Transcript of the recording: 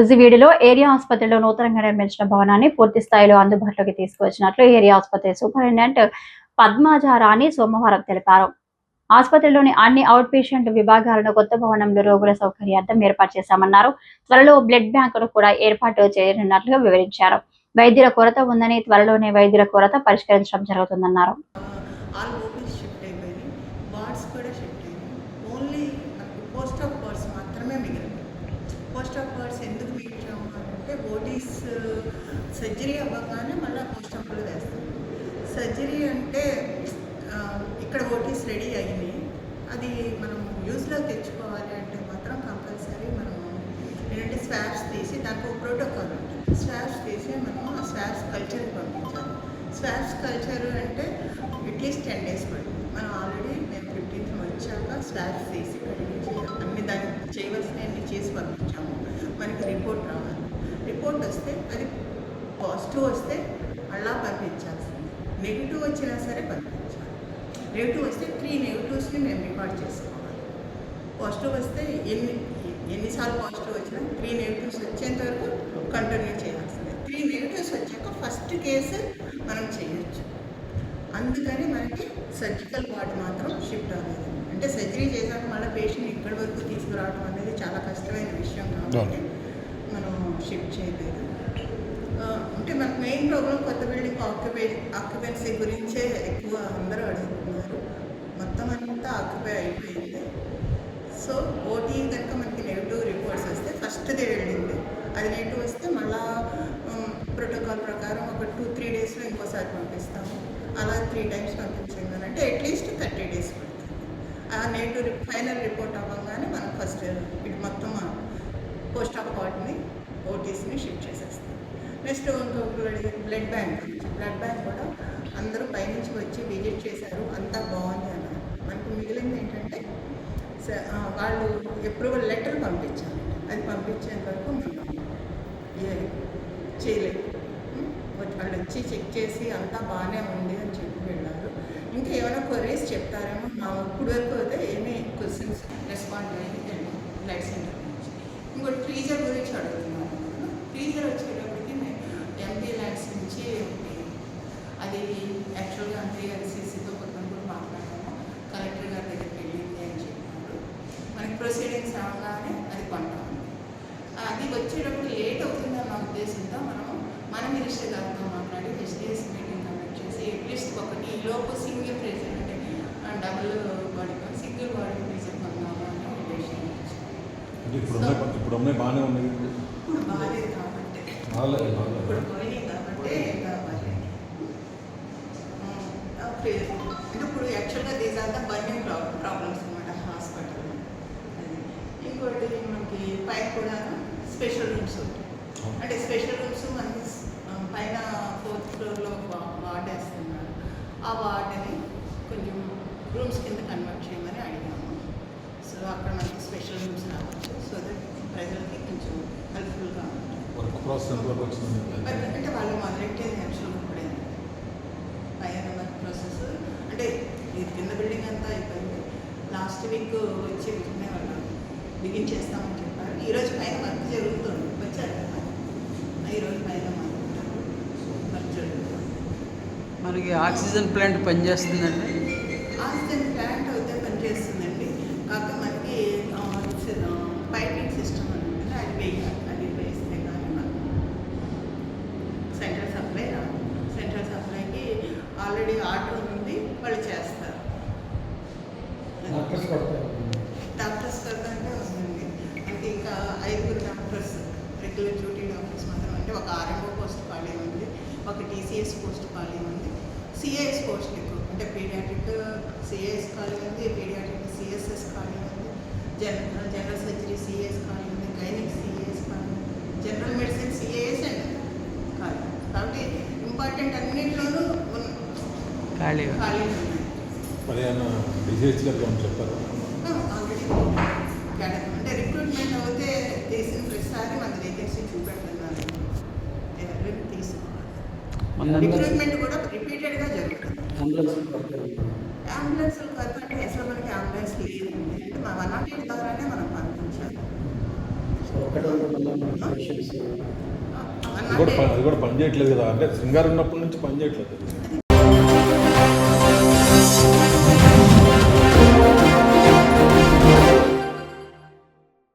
నూజివీడులో ఏరియా ఆసుపత్రిలో నూతనంగా నిర్మించిన భవనాన్ని పూర్తి స్థాయిలో అందుబాటులోకి తీసుకువచ్చినట్లు ఏరియా ఆసుపత్రి సూపరింటెండెంట్ పద్మాజారాణి సోమవారం తెలిపారు. ఆసుపత్రిలోని అన్ని అవుట్ పేషెంట్ విభాగాలను కొత్త భవనంలో రోగుల సౌకర్యార్థం ఏర్పాటు చేశామన్నారు. త్వరలో బ్లడ్ బ్యాంకును కూడా ఏర్పాటు చేయనున్నట్లుగా వివరించారు. వైద్యుల కొరత ఉందని త్వరలోనే వైద్యుల కొరత పరిష్కరించడం జరుగుతుందన్నారు. ఆల్ ఓపీస్ షిఫ్ట్ అయిపోయినాయి వార్డ్స్ కూడా షిఫ్ట్ అయినాయి ఓన్లీ మనకి పోస్ట్ ఆఫ్ బర్డ్స్ మాత్రమే మిగిలింది పోస్ట్ ఆఫ్ బర్డ్స్ ఎందుకు మిగిలిచాము Uh, అంటే సర్జరీ అవ్వగానే మళ్ళీ పోస్ట్ ఆఫ్లో వేస్తాం సర్జరీ అంటే ఇక్కడ ఓటీస్ రెడీ అయ్యి అది మనం యూజ్లో తెచ్చుకోవాలి అంటే మాత్రం కంపల్సరీ మనం ఏంటంటే స్వాబ్స్ తీసి దానికి ఒక ప్రోటోకాల్ ఉంటుంది. స్వాబ్స్ తీసి మనం ఆ స్వాబ్స్ కల్చర్ పంపించాలి. స్వాబ్స్ కల్చర్ అంటే అట్లీస్ట్ టెన్ డేస్ పడుతుంది. మనం ఆల్రెడీ మేము ఫిఫ్టీన్త్ వచ్చాక స్వాబ్స్ తీసి కడిగించి అన్ని దాన్ని చేయవలసినవి చేసి పంపించాము. మనకి రిపోర్ట్ రావాలి. రిపోర్ట్ వస్తే అది పాజిటివ్ వస్తే అలా పంపించాల్సింది. నెగిటివ్ వచ్చినా సరే పంపించాలి. నెగిటివ్ వస్తే త్రీ నెగిటివ్స్ని మేము రికార్డ్ చేసుకోవాలి. పాజిటివ్ వస్తే ఎన్ని ఎన్నిసార్లు పాజిటివ్ వచ్చినా త్రీ నెగిటివ్స్ వచ్చేంత వరకు కంటిన్యూ చేయాల్సిందే. త్రీ నెగిటివ్స్ వచ్చాక ఫస్ట్ కేసు మనం చేయొచ్చు. అందుకని మనకి సర్జికల్ వార్డ్ మాత్రం షిఫ్ట్ అవ్వలేదు. అంటే సర్జరీ చేశాక మళ్ళీ పేషెంట్ ఇక్కడి వరకు తీసుకురావడం అనేది చాలా కష్టమైన విషయం కాబట్టి షిఫ్ట్ చేయలేదు. అంటే మనకు మెయిన్ ప్రాబ్లం కొత్త బిల్డింగ్ ఆక్యుపై ఆక్యుపెన్సీ గురించే ఎక్కువ అందరూ అడుగుతున్నారు. మొత్తం అంతా ఆక్యుపై అయిపోయింది. సో ఓటీ కనుక మనకి నెగిటివ్ రిపోర్ట్స్ వస్తే ఫస్ట్ది వెళ్ళింది. అది నెగిటివ్ వస్తే మళ్ళా ప్రోటోకాల్ ప్రకారం ఒక టూ త్రీ డేస్లో ఇంకోసారి పంపిస్తాము. అలా త్రీ టైమ్స్ పంపించింది అని అంటే అట్లీస్ట్ థర్టీ డేస్ పడుతుంది. ఆ నెగిటివ్ ఫైనల్ రిపోర్ట్ అవ్వగానే మనం ఫస్ట్ ఇటు మొత్తం పోస్ట్ ఆఫ్ వార్డ్ని ఓటీస్ని షిఫ్ట్ చేసేస్తాం. నెక్స్ట్ ఇంకో blood blood bank blood bank కూడా అందరూ పైనుంచి వచ్చి విజిట్ చేశారు. అంతా బాగుంది అన్నారు. మనకు మిగిలింది ఏంటంటే వాళ్ళు అప్రూవల్ లెటర్ పంపించాలి. అది పంపించేంత వరకు మనం చేయలేదు వాళ్ళు వచ్చి చెక్ చేసి అంతా బాగానే ఉంది అని చెప్పి వెళ్ళారు. ఇంకా ఏమైనా క్వరీస్ చెప్తారేమో? మా ఇప్పుడు వరకు అయితే ఏమీ క్వశ్చన్స్ రెస్పాండ్ అయ్యింది లైట్ సెంటర్ నుంచి ఇంకోటి ఫ్రీజర్ గురించి అడుగుతున్నాను. ఫ్రీజర్ వచ్చేటప్పటికి ఎంపీ ల్యాండ్స్ నుంచి అది యాక్చువల్గా అంటే సీసీతో కొంచెం కూడా మాట్లాడాము. కలెక్టర్ గారి దగ్గరికి వెళ్ళింది అని చెప్పారు. మనకి ప్రొసీడింగ్స్ అవగానే అది కొంటాము. అది వచ్చేటప్పుడు లేట్ అవుతుందని నా ఉద్దేశంతో మనం మన మినిస్టర్ గారితో మాట్లాడి హెచ్డిఎస్ మీటింగ్ కండక్ట్ చేసి అట్లీస్ట్ ఒకటి ఈ లోపు సింగిల్ ఫ్రీజర్ అంటే double body single body freezer కొందాము అని ఉద్దేశం ఇప్పుడు ఇప్పుడు బాగానే ఉన్నాయి. బాగాలేదు ఇప్పుడు బాగాలేదు పోయినాయి కాబట్టి ఇప్పుడు యాక్చువల్గా these are the burning problems అనమాట హాస్పిటల్ ఇంకోటి మనకి పైన కూడా స్పెషల్ రూమ్స్ అంటే స్పెషల్ రూమ్స్ మనకి పైన ఫోర్త్ ఫ్లోర్లో వార్డ్ వేస్తున్నారు. ఆ వార్డుని కొంచెం రూమ్స్ కింద కన్వర్ట్ చేయమని అడిగాము. సో అక్కడ మనకి స్పెషల్ రూమ్స్ రావచ్చు. సో దట్ ప్రజలకి కొంచెం హెల్ప్ఫుల్గా ఉంటుంది. వర్క్ ప్రాసెస్ ఎంతవరకు వచ్చింది. అంటే వాళ్ళు మొదలెట్టేది యాక్చువల్గా ఇప్పుడే. పైన వర్క్ ప్రాసెస్ అంటే ఈ కింద బిల్డింగ్ అంతా అయిపోయింది. లాస్ట్ వీక్ వచ్చి వెంటనే వాళ్ళు బిగిన్ చేస్తామని చెప్పారు. ఈరోజు పైన వర్క్ జరుగుతుంది. వచ్చారు కదా? ఈరోజు పైన వర్క్ జరుగుతుంది. మనకి ఆక్సిజన్ ప్లాంట్ పనిచేస్తుందండి ఆక్సిజన్ ప్లాంట్ అయితే పనిచేస్తుందండి కాకపోతే మనకి పైపింగ్ సిస్టమ్ అని ఉంటుంది అది వేయాలి అది వేస్తే కానీ మనం సెంట్రల్ సప్లై రాదు సెంట్రల్ సప్లైకి ఆల్రెడీ ఆర్డర్ ఉంది వాళ్ళు చేస్తారు. డాక్టర్స్ అంటే వస్తుంది. మనకి ఇంకా ఐదుగురు డాక్టర్స్ రెగ్యులర్ డ్యూటీ డాక్టర్స్ మాత్రం అంటే ఒక ఆర్ఎంఓ పోస్ట్ ఖాళీ ఉంది ఒక టీసీఎస్ పోస్ట్ ఖాళీ ఉంది సిఏఎస్ పోస్ట్ ఎక్కువ. అంటే పీడియాట్రిక్ సిఏఎస్ ఖాళీ ఉంది పీడియాట్రిక్ సిఎస్ఎస్ ఖాళీ ఉంది జనరల్ జనరల్ సర్జరీ సిఏఎస్ ఖాళీ ఉంది గైనిక్ సిఏఎస్ ఖాళీ ఉంది జనరల్ మెడిసిన్ సిఏఎస్ అండ్ ఖాళీ కాబట్టి ఇంపార్టెంట్ అన్నింటిలోనూ ఉన్న- ఖాళీ ఖాళీ ఉన్నాయి మరి ఆయన డిజిహెచ్ గారు ఏమైనా చెప్పారు? Already cadre. అంటే రిక్రూట్మెంట్ అవుతే తీసిన ప్రతిసారి మన వేకెన్సీ చూపెడుతున్నారు. ఎవరైనా తీసుకోవాలి? మన రిక్రూట్మెంట్ కూడా రిపీటెడ్గా జరుగుతుంది. అంబులెన్స్ అంటే అసలు మనకి అంబులెన్స్ లేదు అంటే మా వన్ నాట్ ఎయిట్ ద్వారానే మనం పంపించాలి. అది కూడా పని చేయట్లేదు కదా? అంటే సింగర్ ఉన్నప్పటి నుంచి పని చేయట్లేదు.